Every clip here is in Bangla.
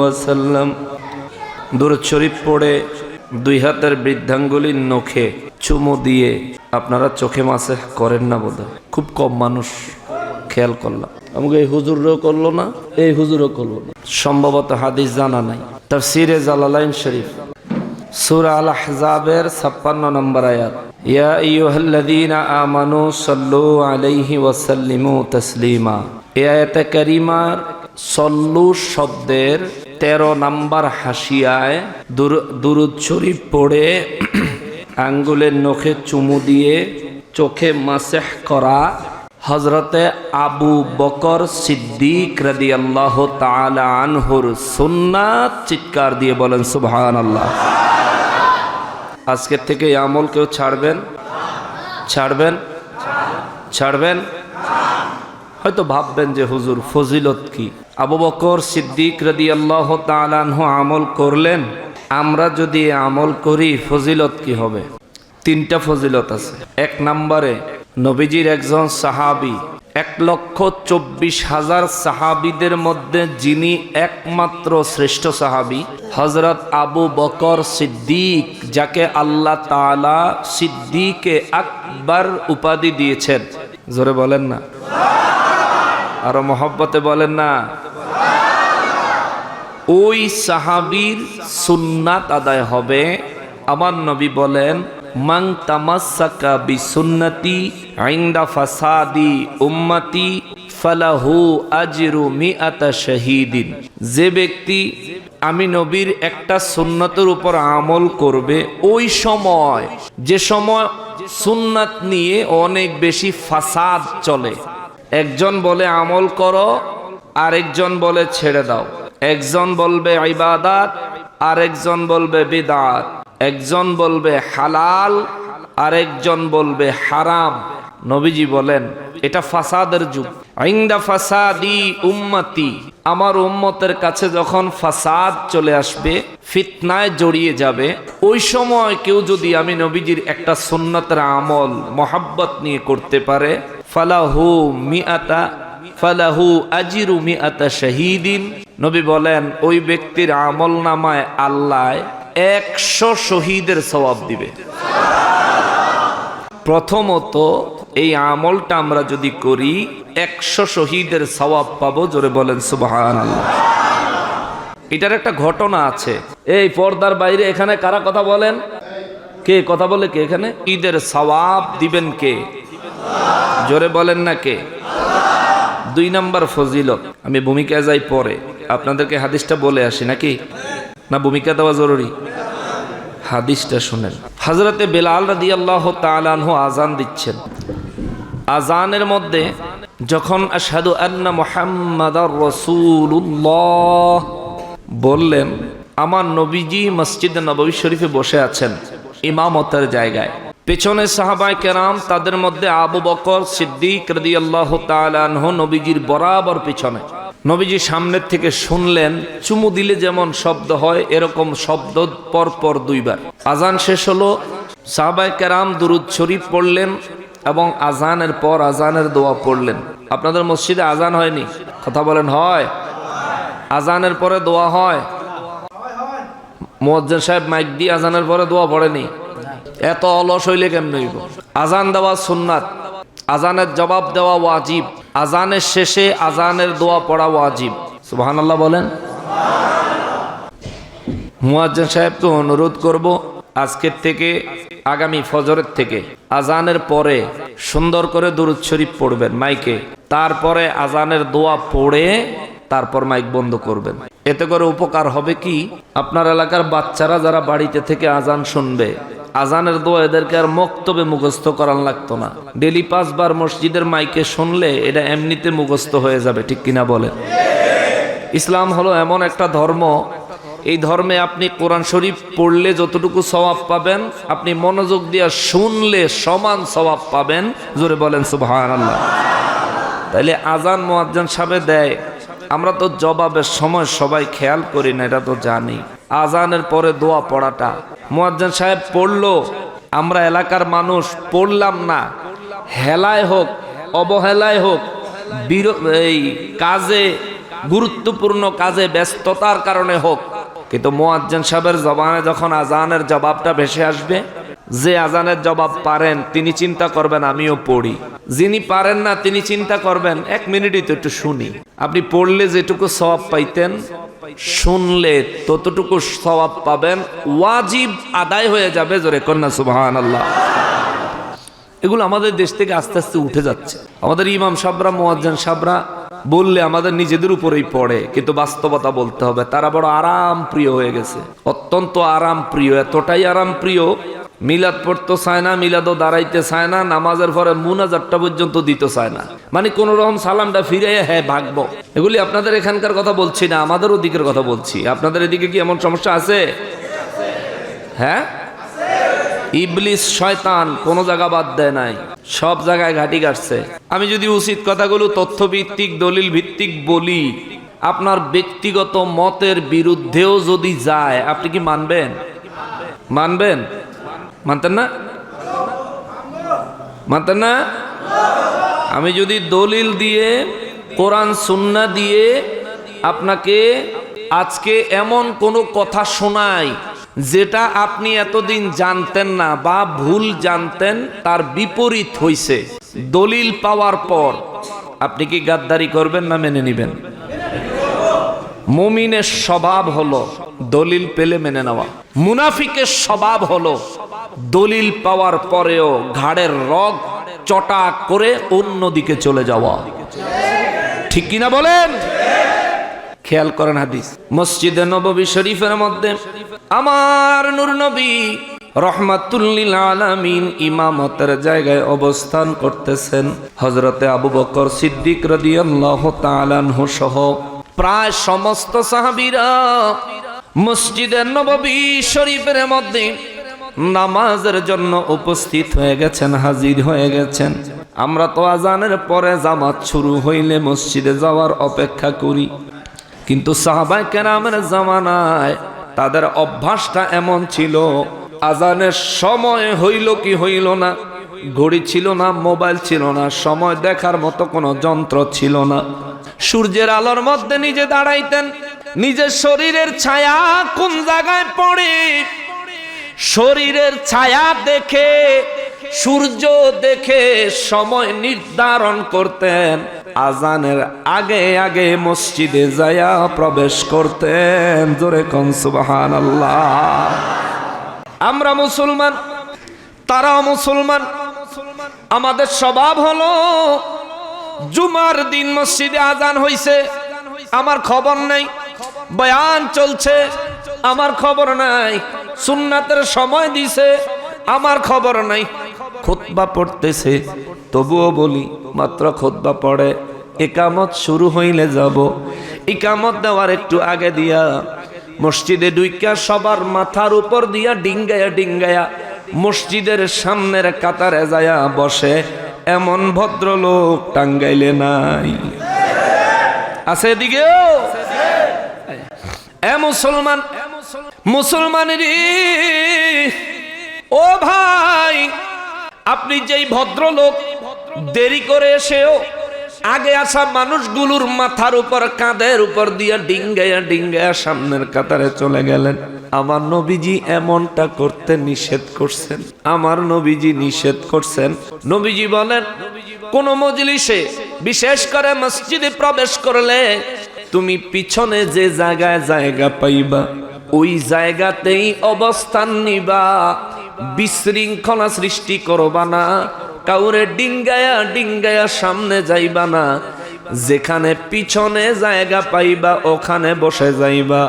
ওয়াসাল্লাম। দূরত শরীফ পড়ে দুই হাতের বৃদ্ধাঙ্গুলির নখে চুমু দিয়ে আপনারা চোখে মাসে করেন না বোধ খুব কম মানুষ খেয়াল করলাম। আমাকে এই হুজুরও করল না, এই হুজুরও করল না। সম্ভবত হাদিস জানা নাই। তাফসিরে জালালাইন শরীফ। সূরা আল আহজাবের 56 নম্বর আয়াত। ইয়া আইয়ুহাল্লাযীনা আমানু সাল্লু আলাইহি ওয়া সাল্লিমু তাসলিমা। এই আয়াতে কারিমার সল্লু শব্দের 13 নম্বর হাসিয়ায় দুর- দুরূদ শরীফ পড়ে আঙ্গুলের নখে চুমু দিয়ে চোখে মাসেহ করা হজরতে আবু বকর সিদ্দিক রাদি আল্লাহ আনহুর সুন্নাত চিৎকার দিয়ে বলেন সুবহান আল্লাহ আজকের থেকে আমল কেউ ছাড়বেন? ছাড়বেন? ছাড়বেন? হয়তো ভাববেন যে, হুজুর, ফজিলত কি? আবু বকর সিদ্দিক রাদি আল্লাহ তালানহু আমল করলেন। আমরা যদি আমল করি, ফজিলত কি হবে? তিনটা ফজিলত আছে। এক নম্বরে, নবীজির একজন সাহাবি, এক লক্ষ চব্বিশ হাজার সাহাবিদের মধ্যে যিনি একমাত্র শ্রেষ্ঠ সাহাবি হজরত আবু বকর সিদ্দিক, যাকে আল্লাহ তালা সিদ্দিকে আকবর উপাধি দিয়েছেন। জোরে বলেন না। আরও মহব্বতে বলেন না। ওই সাহাবীর সুন্নাত আদায় হবে। আমার নবী বলেন মাং তামাসাকা বি সুন্নতি আইন্দা ফাসাদি উম্মতি ফালাহু আজরু মিআতা শাহীদিন। যে ব্যক্তি আমি নবীর একটা সুন্নতের উপর আমল করবে, ওই সময়, যে সময় সুন্নাত নিয়ে অনেক বেশি ফাসাদ চলে একজন বলে আমল করো, আরেকজন বলে ছেড়ে দাও। একজন বলবে ইবাদাত, আরেকজন বলবে বিদাত। একজন বলবে হালাল, আরেকজন বলবে হারাম। নবীজি বলেন, এটা ফাসাদের যুগ। ফাসাদি উম্মতি। আমার উম্মতের কাছে যখন ফাসাদ চলে আসবে, ফিতনায় জড়িয়ে যাবে, ওই সময় কেউ যদি আমি নবীজির একটা সুন্নতের আমল, মোহাব্বত নিয়ে করতে পারে, ফালাহু মিআতা, ফালাহু আজিরু মিআতা শাহীদিন। নবী বলেন, ওই ব্যক্তির আমল নামায় আল্লাহ একশো শহীদের সওয়াব দিবে। প্রথমত এই আমলটা আমরা যদি করি, একশো শহীদের সওয়াব পাবো, জোরে বলেন সুবহান এটার একটা ঘটনা আছে। এই পর্দার বাইরে এখানে কারা কথা বলেন? কে কথা বলে কে এখানে? ঈদের সওয়াব দিবেন কে? জোরে বলেন না কে? দুই নাম্বার ফজিলত। আমি ভূমিকায় যাই পরে। আপনাদেরকে হাদিসটা বলে আসি নাকি? না, ভূমিকা দেওয়া জরুরি। হাদিসটা শুনেন। হজরতে বেলাল রাদি আল্লাহ তালানহু আজান দিচ্ছেন। আজানের মধ্যে যখন আসাদু আন্না মোহাম্মদ রসুল্লাহ বললেন, আমার নবীজি মসজিদ নবী শরীফে বসে আছেন, ইমামতের জায়গায়। পেছনে সাহাবাই কেরাম তাদের মধ্যে আবু বকর সিদ্দিক রদি আল্লাহ তালানহ নবীজির বরাবর পিছনে। নবীজি সামনের থেকে শুনলেন, চুমু দিলে যেমন শব্দ হয়, এরকম শব্দ পরপর দুইবার। আজান শেষ হলো সাহাবাই কেরাম দুরুদ শরীফ পড়লেন এবং আজানের পর আজানের দোয়া পড়লেন। আপনাদের মসজিদে আজান হয়নি? কথা বলেন, হয়। আজানের পরে দোয়া হয়। মোয়াজ্জের সাহেব মাইক দিয়ে আজানের পরে দোয়া পড়েনি। এত অলস হইলে কেমন হইব? আজান দেওয়া সুন্নাত, আজানের জবাব দেওয়া ওয়াজিব। আজানের শেষে আজানের দোয়া পড়া ওয়াজিব। সুবহানাল্লাহ বলেন। মুয়াজ্জিন সাহেবকে অনুরোধ করব, আজকের থেকে, আগামী ফজরের থেকে আজানের পরে সুন্দর করে দুরুদ শরীফ পড়বেন মাইকে। তারপরে আজানের দোয়া পড়ে তারপর মাইক বন্ধ করবেন। এতে করে উপকার হবে কি? আপনার এলাকার বাচ্চারা যারা বাড়িতে থেকে আজান শুনবে আজানের দোয়া এদেরকে আর মক্তবে মুখস্থ করান লাগতো না। ডেলি পাঁচবার মসজিদের মাইকে শুনলে এটা এমনিতে মুখস্থ হয়ে যাবে, ঠিক কিনা বলেন? ইসলাম হলো এমন একটা ধর্ম, এই ধর্মে আপনি কোরআন শরীফ পড়লে যতটুকু স্বভাব পাবেন, আপনি মনোযোগ দিয়ে শুনলে সমান স্বভাব পাবেন, জোরে বলেন সুবহান আল্লাহ তাইলে আজান মোয়াজ্জান সাহেব দেয়, আমরা তো জবাবের সময় সবাই খেয়াল করি না, এটা তো জানি। আজানের পরে দোয়া পড়াটা। মোয়াজ্জান সাহেব পড়ল, আমরা এলাকার মানুষ পড়লাম না। হেলায় হোক, অবহেলায় হোক এই কাজে, গুরুত্বপূর্ণ কাজে ব্যস্ততার কারণে হোক। কিন্তু মোয়াজ্জেন সাহেবের জবানে যখন আজানের জবাবটা ভেসে আসবে যে আজানের জবাব পারেন, তিনি চিন্তা করবেন, আমিও পড়ি। যিনি পারেন না, তিনি চিন্তা করবেন, এক মিনিটই তো একটু শুনি। আপনি পড়লে যেটুকু সওয়াব পাইতেন, শুনলে ততটুকু সওয়াব পাবেন, ওয়াজিব আদায় হয়ে যাবে, জোরে কন্যা সুবহান আল্লাহ এগুলো আমাদের দেশ থেকে আস্তে আস্তে উঠে যাচ্ছে। আমাদের ইমাম সাবরা, মোয়াজ্জান সাবরা বললে আমাদের নিজেদের উপরেই পড়ে, কিন্তু বাস্তবতা বলতে হবে, তারা বড় আরাম প্রিয় হয়ে গেছে। অত্যন্ত আরাম প্রিয় এতটাই আরাম প্রিয় মিলাদ পড়তে চায় না, মিলাদও দাঁড়াইতে চায় না, নামাজের পরে মুনাজারটা পর্যন্ত দিতে চায় না। মানে কোন রকম সালামটা ফিরে হ্যাঁ ভাগবো। এগুলি আপনাদের এখানকার কথা বলছি না আমাদের ওদিকের কথা বলছি। আপনাদের এদিকে কি এমন সমস্যা আছে? হ্যাঁ? ইবলিস, শয়তান, কোন জায়গা বাদ দেয় নাই। সব জায়গায় ঘাটি কাটছে। আমি যদি উচিত কথাগুলো তথ্য ভিত্তিক দলিল ভিত্তিক বলি, আপনার ব্যক্তিগত মতের বিরুদ্ধেও যদি যায়, আপনি কি মানবেন? মানবেন? মানতেন না? মানতেন না? আমি যদি দলিল দিয়ে, কোরআন, সুন্না দিয়ে আপনাকে আজকে এমন কোনো কথা শোনাই, যেটা আপনি এতদিন জানতেন না বা ভুল জানতেন, তার বিপরীত হইছে। দলিল পাওয়ার পর, আপনি কি গাদ্দারি করবেন না মেনে নেবেন? মুমিনের স্বভাব হলো দলিল পেলে মেনে নেওয়া। মুনাফিকের স্বভাব হলো দলিল পাওয়ার পরেও ঘাড়ের রগ চটা করে অন্যদিকে চলে যাওয়া। ঠিক কিনা বলেন? খেয়াল করেন হাদিস। মসজিদে নববী শরীফের মধ্যে আমার নূর নবী রহমাতুল্লিল আলামিন ইমামতের জায়গায় অবস্থান করতেছেন হজরতে আবু বকর সিদ্দিক রাদিয়াল্লাহু তাআলাহু সহ। প্রায় সমস্ত সাহাবীরা মসজিদের নববী শরীফের মধ্যে নামাজের জন্য উপস্থিত হয়ে গেছেন, হাজির হয়ে গেছেন। আমরা তো আজানের পরে জামাত শুরু হইলে মসজিদে যাওয়ার অপেক্ষা করি। কিন্তু সাহাবাই কেরামের জামানায় তাদের অভ্যাসটা এমন ছিল, আজানের সময় হইল কি হইল না, ঘড়ি ছিল না, মোবাইল ছিল না, সময় দেখার মতো কোনো যন্ত্র ছিল না। সূর্যের আলোর মধ্যে নিজে দাঁড়াইতেন নিজের শরীরের ছায়া কোন জায়গায় পড়ে? শরীরের ছায়া দেখে, সূর্য দেখে সময় নির্ধারণ করতেন। আজানের আগে আগে মসজিদে যায়া প্রবেশ করতেন। জোরে কন সুবাহান আমরা মুসলমান, তারাও মুসলমান। আমাদের স্বভাব হলো, জুমার দিন মসজিদে আজান হইছে। আমার খবর নাই। বয়ান চলছে, আমার খবর নাই, সুন্নাতের সময় দিছে, আমার খবর নাই। খুতবা পড়তেছে, তবুও বলি, মাত্র খুতবা পড়ে, একামত শুরু হইলে যাব। একামত দেওয়ার একটু আগে দিয়া, মসজিদে ডুইকা সবার মাথার উপর দিয়া ডিঙ্গায়া ডিঙ্গায়া, মসজিদের সামনের কাতারে যায়া বসে, এমন ভদ্রলোক টাঙ্গাইলে নাই। আছে এদিকেও? এ মুসলমান মুসলমানের ও ভাই, আপনি যেই ভদ্রলোক দেরি করে এসেও আগে আসা মানুষগুলোর মাথার উপর, কাঁধের উপর দিয়া ডিঙ্গায়া ডিঙ্গায়া সামনের কাতারে চলে গেলেন। আমার নবীজি এমনটা করতে নিষেধ করছেন। আমার নবীজি নিষেধ করছেন। নবীজি বলেন, কোন মজলিসে বিশেষ করে মসজিদে প্রবেশ করলে তুমি পিছনে যে জায়গায় জায়গা পাইবা, ওই জায়গাতেই অবস্থান নিবা। বিশৃঙ্খলা সৃষ্টি করবা না, কাউরে ডিঙ্গায়া ডিঙ্গায়া সামনে যাইবা না। যেখানে পিছনে জায়গা পাইবা, ওখানে বসে যাইবা।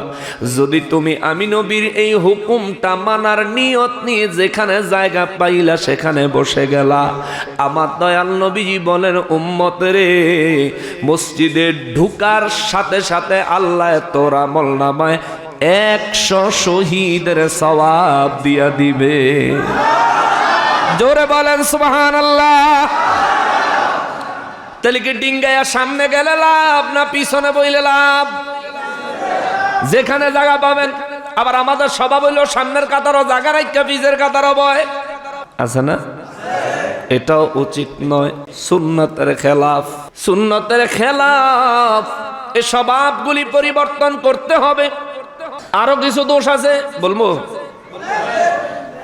যদি তুমি আমি নবীর এই হুকুমটা মানার নিয়ত নিয়ে যেখানে জায়গা পাইলা, সেখানে বসে গেলা। আমার দয়াল নবীজি বলেন, উম্মতেরে, মসজিদে ঢুকার সাথে সাথে আল্লাহ তোরা আমল নামায় একশো শহীদের সওয়াব দিয়া দিবে। জোরে বলেন সুবহান আল্লাহ তাহলে কি ডিঙ্গাইয়া সামনে গেলে লাভ না পিছনে বইলে লাভ? যেখানে জায়গা পাবেন। আবার আমাদের স্বভাব হইল সামনের কাতারও জায়গা রাখা পিছের কাতারও বয়। আছে না? এটাও উচিত নয়। সুন্নতের খেলাফ সুন্নতের খেলাফ। এই স্বভাবগুলি পরিবর্তন করতে হবে। আরও কিছু দোষ আছে? বলব?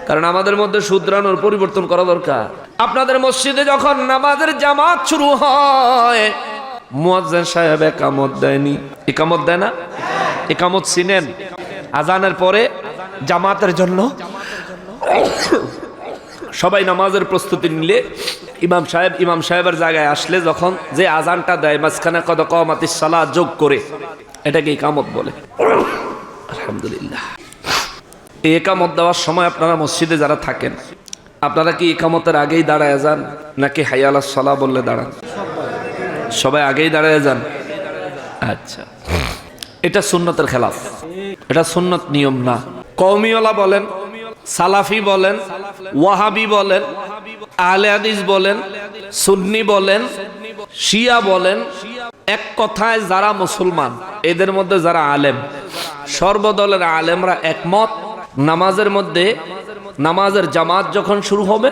কারণ আমাদের মধ্যে শুধরানোর, পরিবর্তন করা দরকার। আপনাদের মসজিদে যখন নামাজের জামাত শুরু হয়, মুয়াজ্জিন সাহেব একামত দেয়নি। একামত দেয় না? একামত চিনেন আজানের পরে জামাতের জন্য সবাই নামাজের প্রস্তুতি নিলে ইমাম সাহেব, ইমাম সাহেবের জায়গায় আসলে যখন যে আজানটা দেয়, মাঝখানে কদ কমাতিস সালা যোগ করে, এটাকে ইকামত বলে। আলহামদুলিল্লাহ। এই একামত দেওয়ার সময় আপনারা মসজিদে যারা থাকেন আপনারা কি একামতের আগেই দাঁড়ায় যান? নাকি হাইয়ালা সলা বললে দাঁড়ান? সবাই আগেই দাঁড়ায় যান। আচ্ছা। এটা সুন্নতের খেলাফ। এটা সুন্নত নিয়ম না। কৌমিওলা বলেন, সালাফি বলেন, ওয়াহাবি বলেন, আহলে হাদিস বলেন, সুন্নি বলেন, শিয়া বলেন, এক কথায় যারা মুসলমান, এদের মধ্যে যারা আলেম, সর্বদলের আলেমরা একমত, নামাজের মধ্যে নামাজের জামাত যখন শুরু হবে,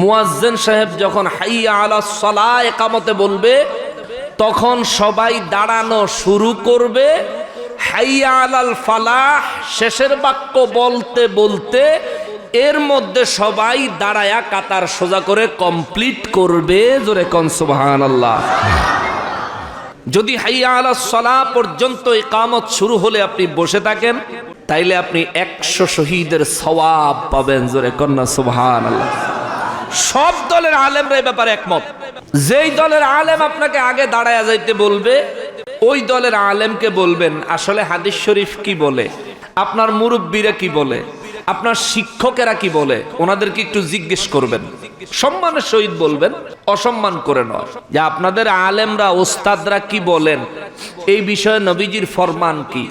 মুয়াজ্জেন সাহেব যখন হাইয়া আলা সলা একামতে বলবে, তখন সবাই দাঁড়ানো শুরু করবে, হাইয়া আলাল ফালাহ শেষের বাক্য বলতে বলতে এর মধ্যে সবাই দাঁড়ায়া কাতার সোজা করে কমপ্লিট করবে, জোরে কন সুবহানাল্লাহ। যদি হাইয়া আলা সলা পর্যন্ত একামত শুরু হলে আপনি বসে থাকেন তাইলে আপনি একশো শহীদের সওয়াব পাবেন, জোরে কন্যা সুবহান আল্লাহ সব দলের আলেমরা এই ব্যাপারে একমত। যেই দলের আলেম আপনাকে আগে দাঁড়ায় যাইতে বলবে, ওই দলের আলেমকে বলবেন, আসলে হাদিস শরীফ কি বলে? আপনার মুরব্বীরা কি বলে? আপনার শিক্ষকেরা কি বলে? ওনাদেরকে একটু জিজ্ঞেস করবেন। সম্মানের সহিত বলবেন, অসম্মান করে নয়। যে আপনাদের আলেমরা, ওস্তাদরা কি বলেন? এই বিষয়ে নবীজির ফরমান কি?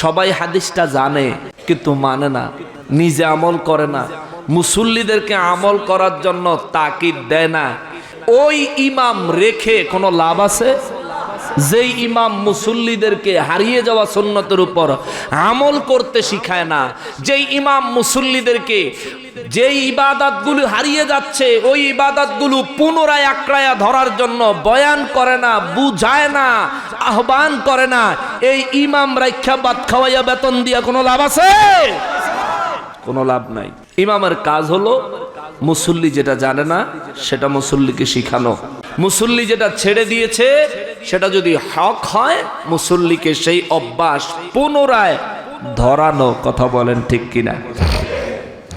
সবাই হাদিসটা জানে, কিন্তু মানে না। নিজে আমল করে না। মুসল্লিদেরকে আমল করার জন্য তাকিদ দেয় না। ওই ইমাম রেখে কোনো লাভ আছে? যেই ইমাম মুসল্লিদেরকে হারিয়ে যাওয়া সন্ন্যতের উপর আমল করতে শিখায় না, যেই ইমাম মুসল্লিদেরকে যেই ইবাদাতগুলো হারিয়ে যাচ্ছে, ওই ইবাদাতগুলো পুনরায় আক্রায়া ধরার জন্য বয়ান করে না, বুঝায় না, আহ্বান করে না। এই ইমাম রাইখা বাদ খাওয়াইয়া বেতন দিয়া কোনো লাভ আছে? কোনো লাভ নাই। ইমামের কাজ হলো, মুসল্লি যেটা জানে না, সেটা মুসল্লিকে শিখানো। মুসল্লি যেটা ছেড়ে দিয়েছে, সেটা যদি হক হয়, মুসল্লিকে সেই অভ্যাস পুনরায় ধরানো, কথা বলেন ঠিক কিনা?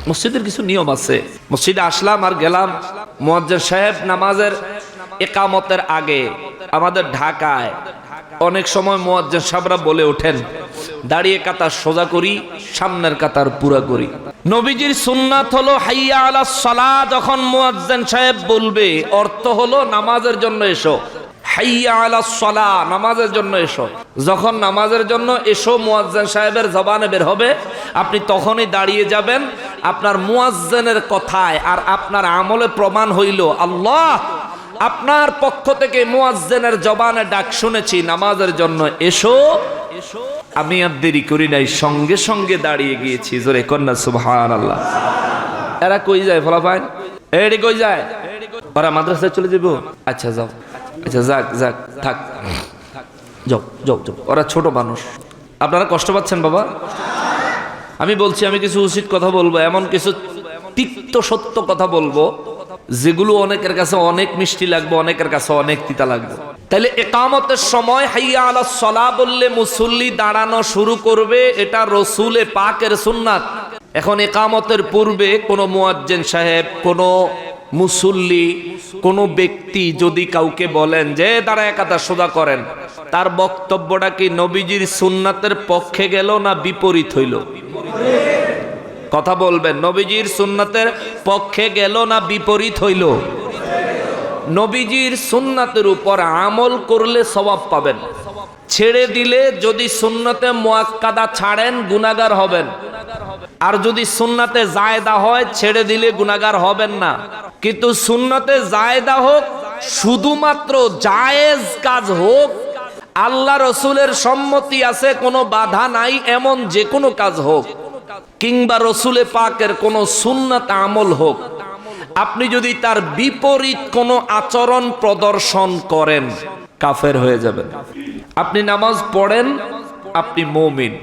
মসজিদের কিছু নিয়ম আছে। মসজিদে আসলাম আর গেলাম মোয়াজ্জের সাহেব নামাজের একামতের আগে আমাদের ঢাকায়। অনেক সময় মোয়াজ্জের সাহেবরা বলে ওঠেন, দাঁড়িয়ে কাতার সোজা করি, সামনের কাতার পুরা করি। নবীজির সুন্নাত হলো, হাইয়া আলা সালা যখন মুয়াজ্জিন সাহেব বলবে, অর্থ হলো নামাজের জন্য এসো। হাইয়া আলা সলা, নামাজের জন্য এসো। যখন নামাজের জন্য এসো, মুয়াজ্জিন সাহেবের জবানে বের হবে, আপনি তখনই দাঁড়িয়ে যাবেন আপনার মুয়াজ্জিনের কথায়, আর আপনার আমলে প্রমাণ হইল, আল্লাহ, আপনার পক্ষ থেকে মুয়াজ্জিনের জবানে ডাক শুনেছি, নামাজের জন্য এসো। এসো আমি আর দেরি করি নাই, সঙ্গে সঙ্গে দাঁড়িয়ে গিয়েছি, জোরে কন্যা সুবহান আল্লাহ এরা কই যায় ফলাফাইন এডি কই যায়? ওরা মাদ্রাসায় চলে যাব? আচ্ছা যাও। আচ্ছা যাক যাক, থাক। যাও যাও যাও। ওরা ছোট মানুষ। আপনারা কষ্ট পাচ্ছেন, বাবা? আমি বলছি, আমি কিছু উচিত কথা বলব, এমন কিছু তিক্ত সত্য কথা বলব, যেগুলো অনেকের কাছে অনেক মিষ্টি লাগবে, অনেকের কাছে অনেক তিতা লাগবে। তাহলে একামতের সময় হাইয়া আলা সলা বললে মুসল্লি দাঁড়ানো শুরু করবে, এটা রসুলে পাকের সুন্নাত। এখন একামতের পূর্বে কোনো মুয়াজ্জেন সাহেব, কোনো মুসল্লি, কোনো ব্যক্তি যদি কাউকে বলেন যে তারা একাদা সোজা করেন। তার বক্তব্যটা কি নবীজির সুন্নাতের পক্ষে গেল না বিপরীত হইল? কথা বলবেন, নবীজির সুন্নাতের পক্ষে গেল না বিপরীত হইল? নবীজির সুন্নাতের উপর আমল করলে সবাব পাবেন। ছেড়ে দিলে যদি সুন্নতে মোয়াক্কাদা ছাড়েন গুনাগার হবেন। আর যদি সুন্নাতে জায়দা হয়, ছেড়ে দিলে গুনাগার হবেন না। কিন্তু সুন্নতে জায়দা হোক, শুধুমাত্র জায়েজ কাজ হোক, আল্লাহ রসুলের সম্মতি আছে, কোনো বাধা নাই, এমন যে কোনো কাজ হোক। কিংবা রসুলে পাকের কোনো সুন্নাত আমল হোক। আপনি যদি তার বিপরীত কোনো আচরণ প্রদর্শন করেন, কাফের হয়ে যাবেন। আপনি নামাজ পড়েন, আপনি মৌমিন।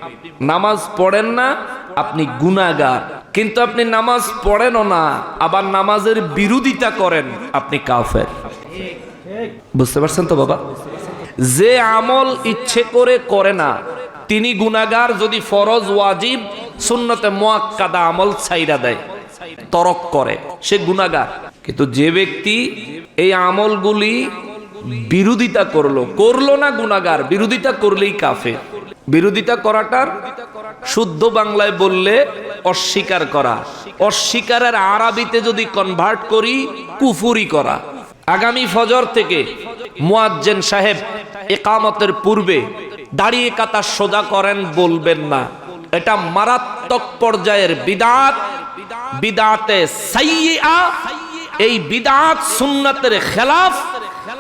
নামাজ পড়েন না আপনি গুনাগার কিন্তু আপনি নামাজ পড়েনও না, আবার নামাজের বিরোধিতা করেন, আপনি কাফের। বুঝতে পারছেন তো বাবা? যে আমল ইচ্ছে করে করে না, তিনি গুনাগার যদি ফরজ, ওয়াজিব, সুন্নতে মোয়াক্কাদা আমল ছাইরা দেয়, তরক করে, সে গুনাগার কিন্তু যে ব্যক্তি এই আমলগুলি বিরোধিতা করল করল না গুনাগার বিরোধিতা করলেই কাফে বিরোধিতা করাটার শুদ্ধ বাংলায় বললে অস্বীকার করা। অস্বীকারের আরবিতে যদি কনভার্ট করি, কুফুরি করা। আগামী ফজর থেকে মুয়াজ্জেন সাহেব একামতের পূর্বে দাঁড়িয়ে কাতার সোজা করেন, বলবেন না। এটা মারাত্মক পর্যায়ের বিদাত। বিদাতে এই বিদাত সুন্নাতের খেলাফ।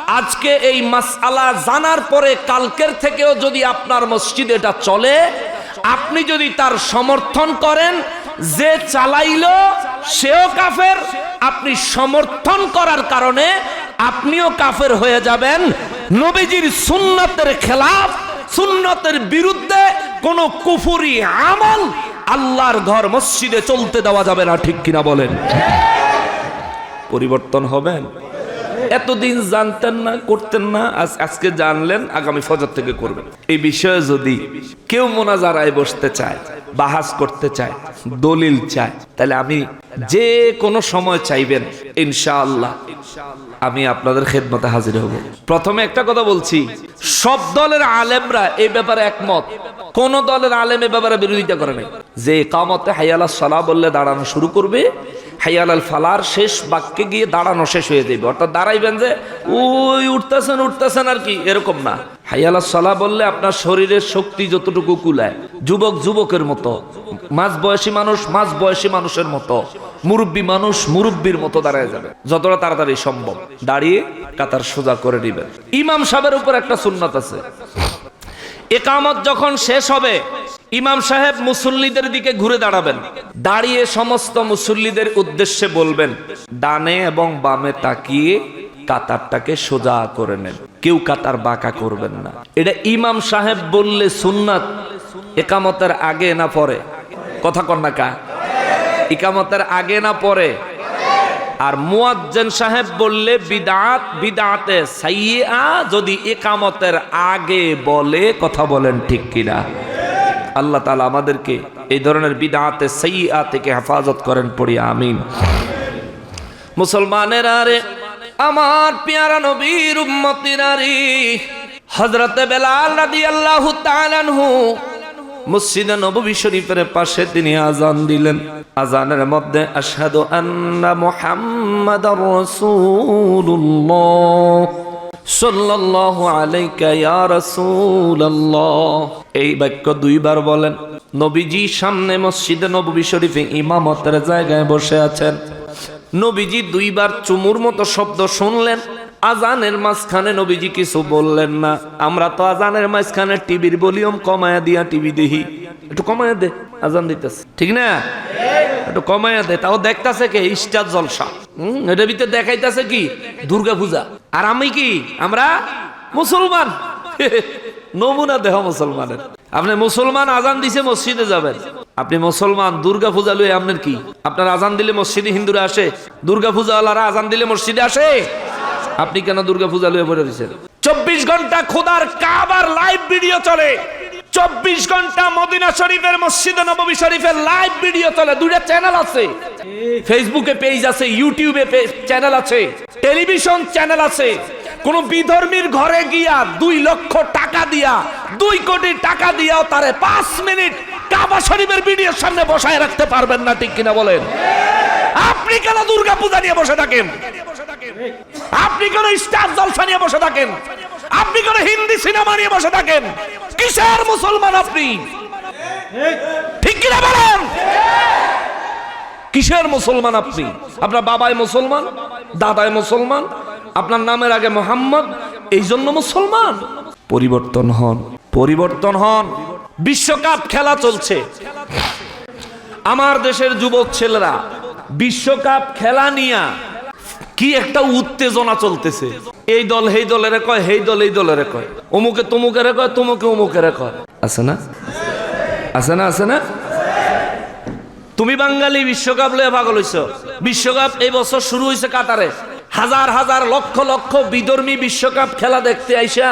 আজকে এই মাসআলা জানার পরে কালকের থেকেও যদি আপনার মসজিদে এটা চলে আপনি যদি তার সমর্থন করেন, যে চালাইলো সেও কাফের। আপনি সমর্থন করার কারণে আপনিও কাফের হয়ে যাবেন। নবীজির সুন্নতের খেলাফ, সুন্নতের বিরুদ্ধে কোন কুফুরি আমল আল্লাহর ঘর মসজিদে চলতে দেওয়া যাবে না, ঠিক কিনা বলেন? পরিবর্তন হবেন এতদিন জানতেন না, করতেন না, আজ আজকে জানলেন, আগামী ফজর থেকে করবেন। এই বিষয়ে যদি কেউ মোনাজারায় বসতে চায়, বাহাস করতে চায়, দলিল চায়, তাহলে আমি যে কোনো সময় চাইবেন, ইনশাআল্লাহ আমি আপনাদের খেদমতে হাজির হব। প্রথমে একটা কথা বলছি, সব দলের আলেমরা এই ব্যাপারে একমত। কোন দলের আলেম এ ব্যাপারে বিরোধিতা করে নাই। যে কামতে হাইয়ালা সালা বললে দাঁড়ানো শুরু করবে হাইয়াল আল ফালার শেষ বাক্যে গিয়ে দাঁড়ানো শেষ হয়ে যাবে অর্থাৎ দাঁড়াইবেন যে ওই উঠতেছেন উঠতেছেন আর কি, এরকম না। হাইয়াল সালা বললে, আপনার শরীরের শক্তি যতটুকু কুলায়, যুবক যুবকের মতো, মাঝ বয়সী মানুষ মাঝ বয়সী মানুষের মতো, মুরব্বী মানুষ মুরব্বীর মতো দাঁড়ায় যাবে, যতটা তাড়াতাড়ি সম্ভব। দাঁড়িয়ে কাতার সোজা করে দিবেন ইমাম সাহেবের উপর একটা সুন্নাত আছে। একামত যখন শেষ হবে ইমাম সাহেব মুসল্লিদের দিকে ঘুরে দাঁড়াবেন। দাঁড়িয়ে সমস্ত মুসল্লিদের উদ্দেশ্যে বলবেন, ডানে এবং বামে তাকিয়ে কাতারটাকে সোজা করে নেন। কেউ কাতার বাঁকা করবেন না। এটা ইমাম সাহেব বললে সুন্নাত। একামতের আগে না পরে? কথা কন না কা। ইকামতের আগে না পরে? আর মুয়াজ্জেন সাহেব বললে, বিদাত, বিদাতে সাইয়া যদি একামতের আগে বলে, কথা বলেন ঠিক কিনা? আল্লাহ তালা আমাদেরকে এই ধরনের বিদাতে সাইয়া থেকে হেফাজত করেন, পড়ি, আমিন। মুসলমানের আরে আমার পেয়ারা নবীর উম্মতির আরে হজরতে বেলাল রাদি রাদিয়াল্লাহু তাআলাহু মসজিদে নববী শরীফের পাশে তিনি আজান দিলেন। আজানের মধ্যে আশহাদু আন্না মুহাম্মাদার রাসূলুল্লাহ। সাল্লাল্লাহু আলাইকা ইয়া রাসূলুল্লাহ। এই বাক্য দুইবার বলেন। নবীজি সামনে মসজিদে নববী শরীফে ইমামতের জায়গায় বসে আছেন। নবীজি দুইবার চুমুর মতো শব্দ শুনলেন। আজানের মাঝখানে নবীজি কিছু বললেন না। আমরা তো আজানের মাঝখানে টিভির ভলিউম কমায়া দিয়া টিভি দেখি। একটু কমায়া দে, আজান দিতেছে। ঠিক না? একটু কমায়া দে, তাও দেখতাছে কে? স্টার জলসা। হম, এটার ভিতরে দেখাইতাছে কি? দুর্গা পূজা আর আমি কি? আমরা মুসলমান। নমুনা দেহ মুসলমানের। আপনি মুসলমান আজান দিছে মসজিদে যাবেন। আপনি মুসলমান দুর্গা পূজা লই আপনার কি? আপনার আজান দিলে মসজিদে হিন্দুরা আসে। দুর্গা পূজা ওয়ালারা আজান দিলে মসজিদে আসে। আপনি কেন দুর্গা পূজা লয়ে পড়ে দিচ্ছেন চব্বিশ ঘণ্টা খোদার কাবার লাইভ ভিডিও চলে। চব্বিশ ঘণ্টা মদিনা শরীফের মসজিদে নবী শরীফের লাইভ ভিডিও চলে। দুইটা চ্যানেল আছে। ফেসবুকে পেজ আছে ইউটিউবে চ্যানেল আছে। টেলিভিশন চ্যানেল আছে। কোন বিধর্মীর ঘরে গিয়া দুই লক্ষ টাকা দিয়া, দুই কোটি টাকা দিয়াও তারে পাঁচ মিনিট কাবা শরীফের ভিডিওর সামনে বসায় রাখতে পারবেন না, ঠিক কিনা বলেন? আপনি কেন দুর্গা পূজা নিয়ে বসে থাকেন? আপনি কেন স্টার জলসা নিয়ে বসে থাকেন? আপনি করে হিন্দি সিনেমা নিয়ে বসে থাকেন। কিসের মুসলমান আপনি? ঠিক কিনা বলেন? কিসের মুসলমান আপনি? আপনার বাবাই মুসলমান, দাদাই মুসলমান, আপনার নামের আগে মোহাম্মদ, এই জন্য মুসলমান। পরিবর্তন হন পরিবর্তন হন। বিশ্বকাপ খেলা চলছে। আমার দেশের যুবক ছেলেরা, বিশ্বকাপ খেলা নিয়া কি একটা উত্তেজনা চলতেছে। এই দল এই দলের কয় এই দল, এই দলের কয়। অমুকে তমুকের কয়, তমুকে অমুকের কয়। আছে না? আছে না আছে না? তুমি বাঙালি বিশ্বকাপ লয়ে পাগল হইছ। বিশ্বকাপ এই বছর শুরু হয়েছে কাতারে। হাজার হাজার, লক্ষ লক্ষ বিধর্মী বিশ্বকাপ খেলা দেখতে আইসা।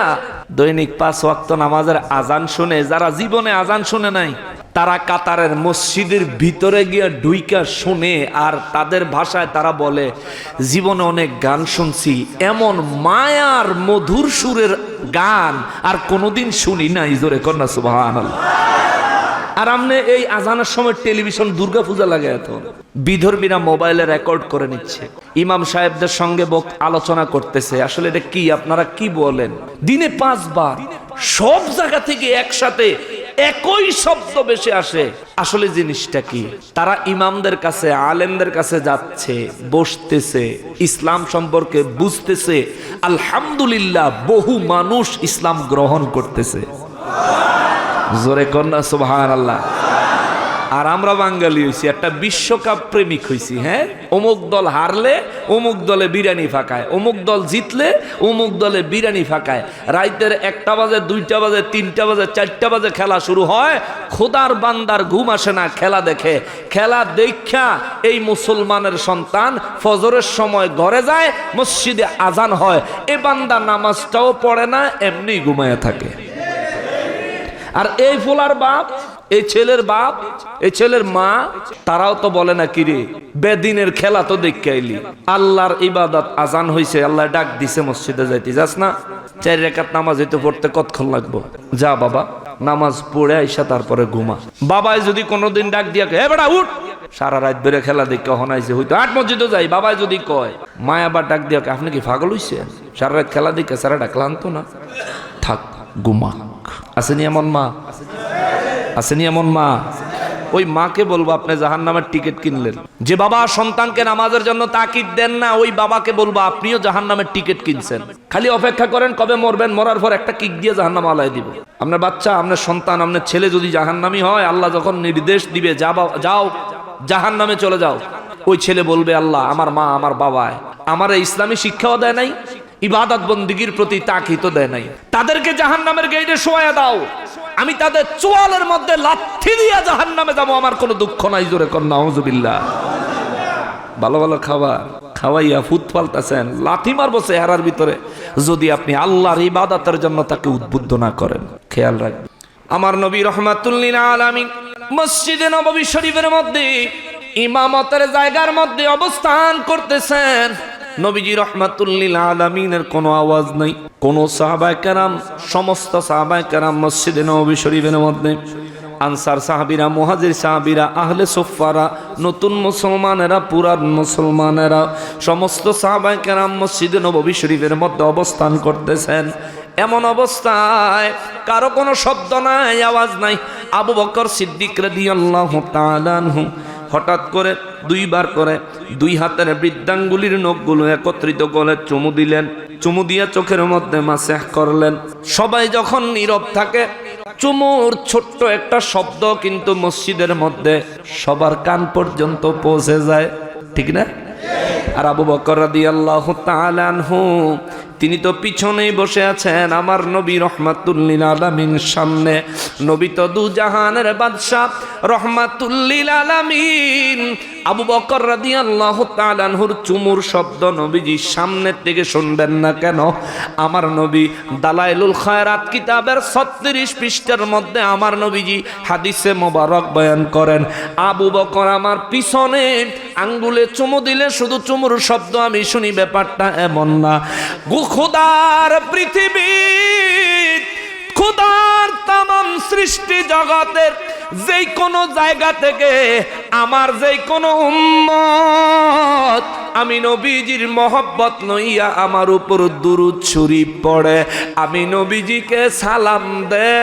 দৈনিক পাঁচ ওয়াক্ত নামাজের আজান শুনে, যারা জীবনে আজান শুনে নাই তারা কাতারের মসজিদের ভিতরে গিয়ে ডুইকা শুনে আর তাদের ভাষায় তারা বলে, জীবনে অনেক গান শুনছি, এমন মায়ার মধুর সুরের গান আর কোনোদিন শুনি নাই, জোরে কন্যা সুবাহ আর আমনে এই আজানের সময় টেলিভিশন দুর্গা পূজা লাগে এত বিধর্মীরা মোবাইলে রেকর্ড করে নিচ্ছে। ইমাম সাহেবদের সঙ্গে বক আলোচনা করতেছে, আসলে এটা কি? আপনারা কি বলেন? দিনে পাঁচবার, সব জায়গা থেকে একসাথে একই শব্দ বেশি আসে। আসলে জিনিসটা কি? তারা ইমামদের কাছে, আলেমদের কাছে যাচ্ছে, বসতেছে, ইসলাম সম্পর্কে বুঝতেছে। আলহামদুলিল্লাহ, বহু মানুষ ইসলাম গ্রহণ করতেছে। জোরে কন্যা, সুবহানাল্লাহ। আল্লাহ আর আমরা বাঙালি হইছি, একটা বিশ্বকাপ প্রেমিক হইছি হ্যাঁ? অমুক দল হারলে, অমুক দলে বিরিয়ানি ফাঁকায়। অমুক দল জিতলে, অমুক দলে বিরিয়ানি ফাঁকায়। রাইতের একটা বাজে, দুইটা বাজে, তিনটা বাজে, চারটা বাজে খেলা শুরু হয়। খোদার বান্দার ঘুম আসে না, খেলা দেখে। খেলা দেখা, এই মুসলমানের সন্তান ফজরের সময় ঘরে যায়, মসজিদে আজান হয়। এ বান্দা নামাজটাও পড়ে না, এমনি ঘুমায় থাকে। আর এই ফোলার বাপ এই ছেলের বাপ এই ছেলের মা, তারাও তো বলে না কিরে বেদিনের খেলা তো দেখে আইলি। আল্লাহর ইবাদত আজান হইছে, আল্লাহ ডাক দিছে মসজিদে যাইতে। যাস না, চার রেখাত নামাজ হইতে পড়তে কতক্ষণ লাগবো? যা বাবা, নামাজ পড়ে আইসা তারপরে ঘুমা। বাবাই যদি কোনোদিন ডাক দিয়া হে বেটা, উঠ! সারা রাত বেড়ে খেলা দেখে হনাইছে হইতো আট মসজিদে যাই, বাবাই যদি কয়, মায় আবার ডাক দিয়া আপনি কি পাগল হইছে সারা রাত খেলা দেখে সারা ডাকলান্ত না? থাক ঘুমা আসেনি এমন মা? আসেনি এমন মা। ওই মাকে বলব, আপনি জাহান নামের টিকিট কিনলেন। যে বাবা সন্তানকে নামাজের জন্য তাকিদ দেন না, ওই বাবাকে বলব, আপনিও জাহান নামের টিকিট কিনছেন। খালি অপেক্ষা করেন কবে মরবেন, মরার পর একটা কিক দিয়ে জাহান নাম আলাই দিব। আপনার বাচ্চা, আপনার সন্তান, আপনার ছেলে যদি জাহান্নামি হয়, আল্লাহ যখন নির্দেশ দিবে যাও জাহান নামে চলে যাও। ওই ছেলে বলবে, আল্লাহ, আমার মা, আমার বাবায় আমার ইসলামী শিক্ষাও দেয় নাই ইবাদত বন্দিগির প্রতি তাকিত দেয় নাই। তাদেরকে জাহান নামের গেইটে শোয়া দাও। আমি তাদের চোয়ালের মধ্যে লাথি দিয়া জাহান নামে যাব, আমার কোনো দুঃখ নাই, জোরে কন্যা ভালো ভালো খাবার খাওয়াইয়া ফুট পাল্টাছেন, লাথি মারবো চেহারার ভিতরে, যদি আপনি আল্লাহর ইবাদতের জন্য তাকে উদ্বুদ্ধ না করেন। খেয়াল রাখবেন। আমার নবী রহমাতুল্লিল আলামিন মসজিদে নববী শরীফের মধ্যে ইমামতের জায়গার মধ্যে অবস্থান করতেছেন। নবীজি রহমাতুল্লিল আলামিনের কোনো আওয়াজ নাই। কোন সাহাবায় কারাম, সমস্ত সাহাবায়ে কারাম মসজিদে নববী শরীফের মধ্যে। আনসার সাহাবিরা, মুহাজির সাহাবিরা, আহলে সোফারা নতুন মুসলমানেরা, পুরান মুসলমানেরা, সমস্ত সাহাবায়ে কেরাম মসজিদে নববী শরীফের মধ্যে অবস্থান করতেছেন। এমন অবস্থায় কারও কোনো শব্দ নাই, আওয়াজ নাই। আবু বকর সিদ্দিক রাদিয়াল্লাহু তাআলা আনহু হঠাৎ করে দুইবার করে দুই হাতের বৃদ্ধাঙ্গুলির নখগুলো একত্রিত করে চুমু দিলেন। চুমু দিয়া চোখের মধ্যে মাসেহ করলেন। সবাই যখন নীরব থাকে, চুমুর ছোট্ট একটা শব্দ কিন্তু মসজিদের মধ্যে সবার কান পর্যন্ত পৌঁছে যায়। ঠিক না? আর আবু বকর রাদিয়াল্লাহু তাআলা আনহু তিনি তো পিছনেই বসে আছেন আমার নবী রহমাতুল্লিল আলামিন সামনে। নবী তো দু জাহানের বাদশাহ রহমাতুল্লিল আলামিন। আবু বকর রাদিয়াল্লাহু তাআলা আনহুর চুমুর শব্দ নবীজি সামনের থেকে শুনবেন না কেন? আমার নবী দালাইলুল খায়রাত কিতাবের 36 পৃষ্ঠের মধ্যে আমার নবীজি হাদিসে মোবারক বয়ান করেন, আবু বকর আমার পিছনে আঙ্গুলে চুমু দিলে শুধু চুমুর শব্দ আমি শুনি, ব্যাপারটা এমন না। গু খুদার পৃথিবী খুদার তাম সৃষ্টি জগতের যেই কোনো জায়গা থেকে আমার যেই কোনো উম্মত, আমি নবীজির মহব্বত লইয়া আমার উপর দুরুদ শরীফ পড়ে। আমি নবীজিকে সালাম দে।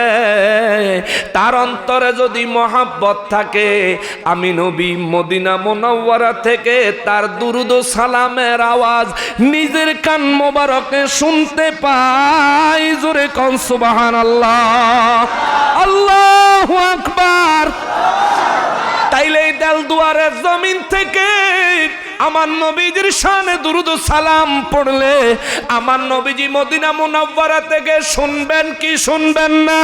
তার অন্তরে যদি মহাব্বত থাকে, আমি নবী মদিনা মোনাওয়ারা থেকে তার দুরুদ সালামের আওয়াজ নিজের কান মোবারকে শুনতে পাই। জোরে কন সুবাহান আল্লাহ আল্লাহ আকবার। তাইলে দেল দুয়ারের জমিন থেকে আমার নবীজির শানে দুরুদ সালাম পড়লে আমার নবীজি মদিনা মুনাব্বারা থেকে শুনবেন কি শুনবেন না?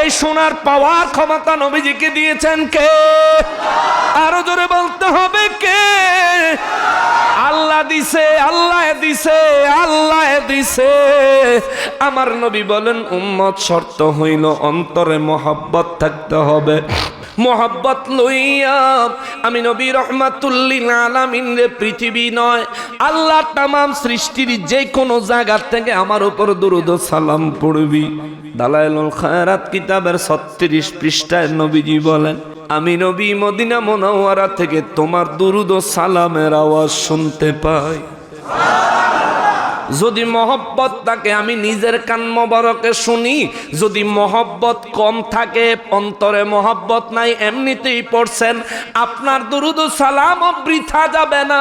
এই শোনার পাওয়ার ক্ষমতা নবীজিকে দিয়েছেন কে? আরও জোরে বলতে হবে কে? আল্লাহ দিছে আল্লাহ দিছে আল্লাহ দিছে। আমার নবী বলেন, উম্মত শর্ত হইল অন্তরে মোহাব্বত থাকতে হবে। মোহাব্বত লইয়া, আমি নবী রহমাতুল্লিল আলামিন রে পৃথিবী নয় আল্লাহ তামাম সৃষ্টির যে কোনো জায়গা থেকে আমার উপর দুরুদ সালাম পড়বি। দালাইলুল খায়রাত কিতাবের ছত্রিশ পৃষ্ঠায় নবীজি বলেন, আমি নবী মদিনা মোনাওয়ারা থেকে তোমার দুরুদ ও সালামের আওয়াজ শুনতে পাই। যদি মহব্বত থাকে, আমি নিজের কান মোবারকে শুনি। যদি মহব্বত কম থাকে, অন্তরে মহব্বত নাই, এমনিতেই পড়ছেন। আপনার দুরুদ সালাম বৃথা যাবে না।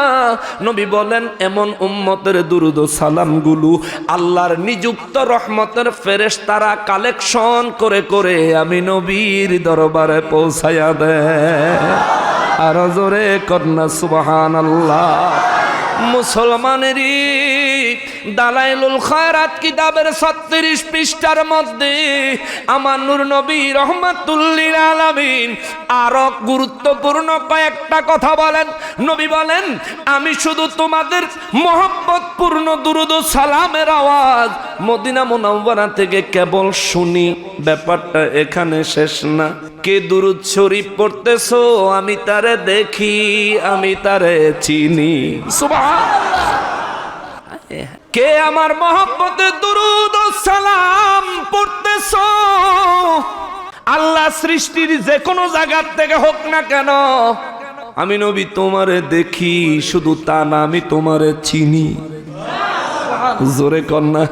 নবী বলেন, এমন উম্মতের দুরুদ সালামগুলো আল্লাহর নিযুক্ত রহমতের ফেরেশ তারা কালেকশন করে করে আমি নবীর দরবারে পৌঁছায়া দেয়। আরও জোরে কন্যা সুবহান আল্লাহ মুসলমানের মুসলমানেরই দালাইলুল খায়রাত কিতাবের ছত্রিশ পৃষ্ঠার মধ্যে আমার নূর নবী রহমাতুল্লিল আলামিন আরও গুরুত্বপূর্ণ কয়েকটা কথা বলেন। নবী বলেন, আমি শুধু তোমাদের মহব্বত পূর্ণ দুরুদ সালামের আওয়াজ মদিনা মুনাওয়ারা থেকে কেবল শুনি। ব্যাপারটা এখানে শেষ না। কে দুরুদ শরীফ পড়তেছো? আমি তারে দেখি, আমি তারে চিনি। সুবহান কে আমার মহব্বতে দুরুদ সালাম পড়তেছ? আল্লাহ সৃষ্টির যে কোনো জায়গার থেকে হোক না কেন, আমি নবী তোমারে দেখি, শুধু তা না, আমি তোমারে চিনি। জোরে কন্যা